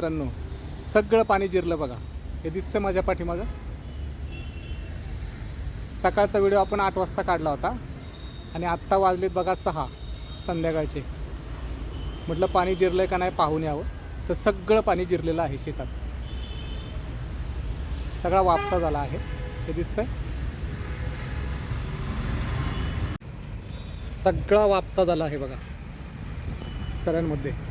मित्रांनो सगळं पाणी जिरलं बघा. हे दिसतं माझ्या पाठीमागं. सकाळचा व्हिडिओ आपण आठ वाजता काढला होता आणि आत्ता वाजलेत बघा सहा संध्याकाळचे. म्हटलं पाणी जिरलं का नाही पाहून यावं. तर सगळं पाणी जिरलेलं आहे शेतात. सगळा वापसा झाला आहे. हे दिसतंय. सगळा वापसा झाला आहे बघा. सरांमध्ये.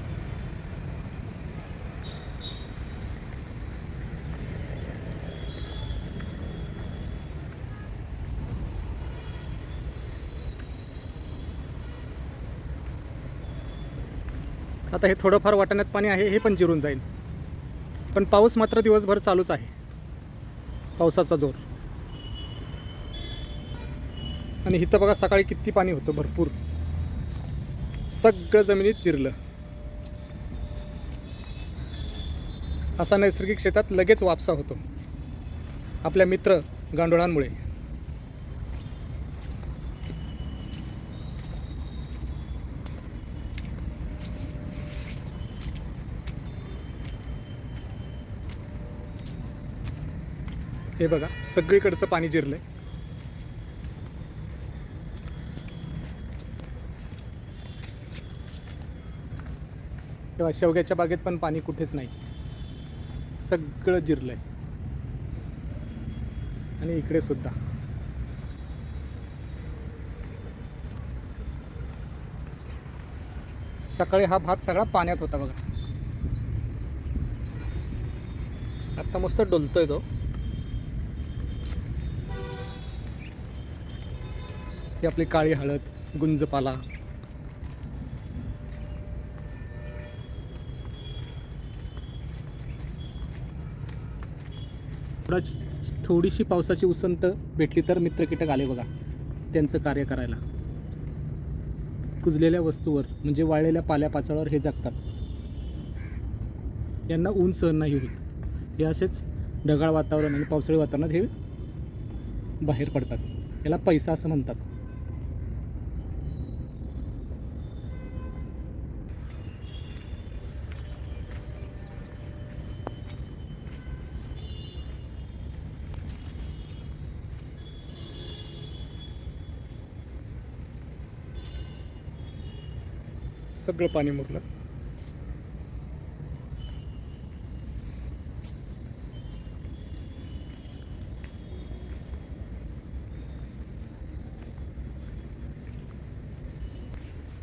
आता हे थोडंफार वाटाण्यात पाणी आहे हे पण जिरून जाईल. पण पाऊस मात्र दिवसभर चालूच आहे. पावसाचा जोर. आणि इथं बघा सकाळी किती पाणी होतं भरपूर. सगळं जमिनीत चिरलं. असा नैसर्गिक शेतात लगेच वापसा होतो. आपल्या मित्र गांडोळांमुळे. हे बघा सगळीकडचं पाणी जिरलंय. तेव्हा शेवग्याच्या बागेत पण पाणी कुठेच नाही. सगळं जिरलं आहे आणि इकडे सुद्धा. सकाळी हा भात सगळा पाण्यात होता बघा. आता मस्त डोलतोय तो. ही आपली काळी हळद गुंजपाला. थोडा थोडीशी पावसाची उसंत भेटली तर मित्र कीटक आले बघा त्यांचं कार्य करायला. कुजलेल्या वस्तूवर म्हणजे वाळलेल्या पाल्या पाचळावर हे जगतात. यांना ऊन सहन नाही होत. हे असेच ढगाळ वातावरण आणि पावसाळी वातावरणात हे बाहेर पडतात. याला पैसा असं म्हणतात. सगळं पाणी मुरलं.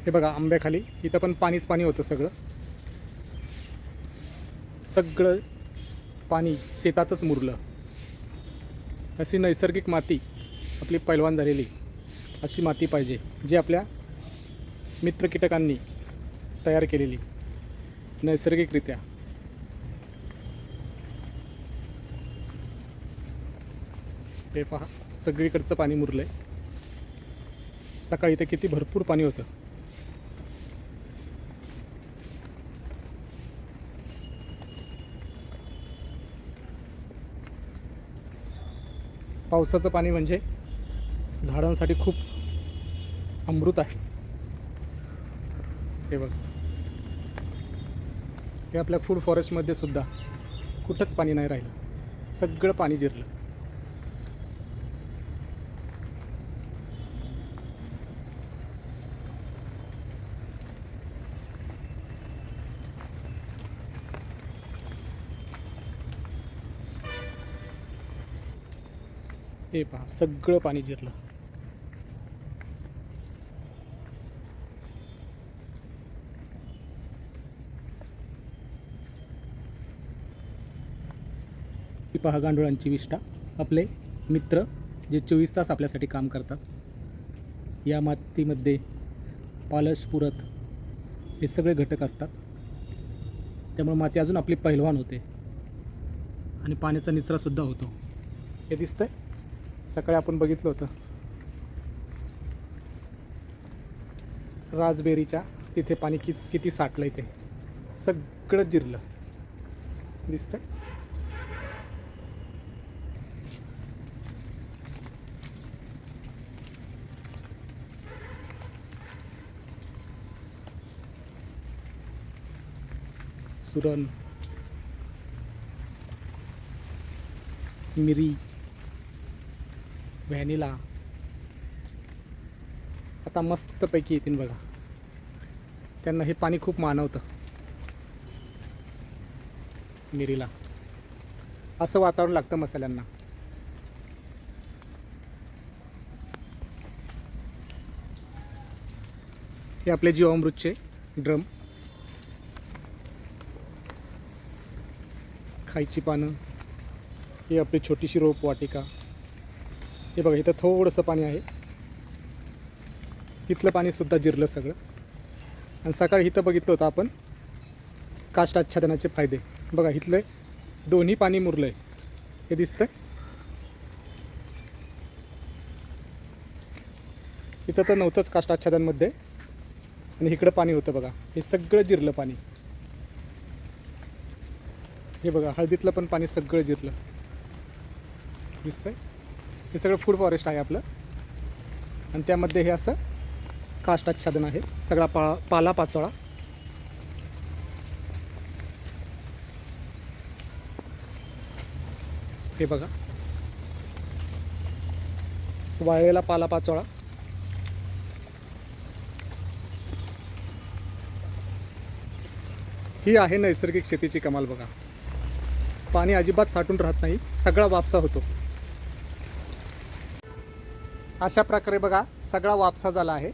हे बघा आंब्याखाली इथं पण पाणीच पाणी होतं सगळं. सगळं पाणी शेतातच मुरलं. अशी नैसर्गिक माती आपली पैलवान झालेली अशी माती पाहिजे जी आपल्या मित्र कीटकांनी तयार केलेली. नैसर्गिकरित्या. हे पहा सगळीकडचं पाणी मुरलं आहे सकाळी इथे किती भरपूर पाणी होतं. पावसाचं पाणी म्हणजे झाडांसाठी खूप अमृत आहे. हे बघ. हे आपल्या फूड फॉरेस्टमध्ये सुद्धा कुठंच पाणी नाही राहिलं. सगळं पाणी जिरलं. हे पहा सगळं पाणी जिरलं. पहा गांडुळांची विष्ठा. आपले मित्र जे चोवीस तास आपल्यासाठी काम करतात. या मातीमध्ये पालश पुरत हे सगळे घटक असतात. त्यामुळे माती अजून आपली पहिलवान होते. आणि पाण्याचा निचरासुद्धा होतो. हे दिसतंय? सकाळी आपण बघितलं होतं. राजबेरीच्या तिथे पाणी कि किती साठलं ते सगळं जिरलं. दिसतंय? सुरण मिरी व्हॅनिला आता मस्तपैकी येतील बघा. त्यांना हे पाणी खूप मानवतं. मिरीला. असं वातावरण लागतं मसाल्यांना. हे आपले जीवामृतचे ड्रम. खायची पानं ही आपली छोटीशी रोप वाटिका. हे बघा इथं थोडंसं पाणी आहे. इथलं पाणीसुद्धा जिरलं सगळं. आणि सकाळी इथं बघितलं होतं आपण काष्ट आच्छादनाचे फायदे. बघा इथलं दोन्ही पाणी मुरलं आहे हे दिसतंय? इथं तर नव्हतंच काष्ट आच्छादनमध्ये. आणि इकडं पाणी होतं बघा. हे सगळं जिरलं पाणी. हे बघा हळदीतलं पण पाणी सगळं जिरलं. दिसतंय? हे सगळं फूड फॉरेस्ट आहे आपलं. आणि त्यामध्ये हे असं काष्टाच्छादन आहे. सगळा पा पाला पाचोळा. हे बघा. वाळलेला पाला पाचोळा. ही आहे नैसर्गिक शेतीची कमाल बघा. पाणी अजिबात साठून राहत नाही. सगळा वापसा होतो. अशा प्रकारे बघा सगळा वापसा झाला आहे.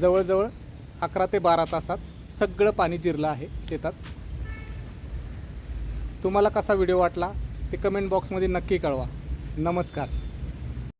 जवळजवळ अकरा ते बारा तासात सगळं पाणी जिरलं आहे शेतात. तुम्हाला कसा व्हिडिओ वाटला ते कमेंट बॉक्समध्ये नक्की कळवा. नमस्कार.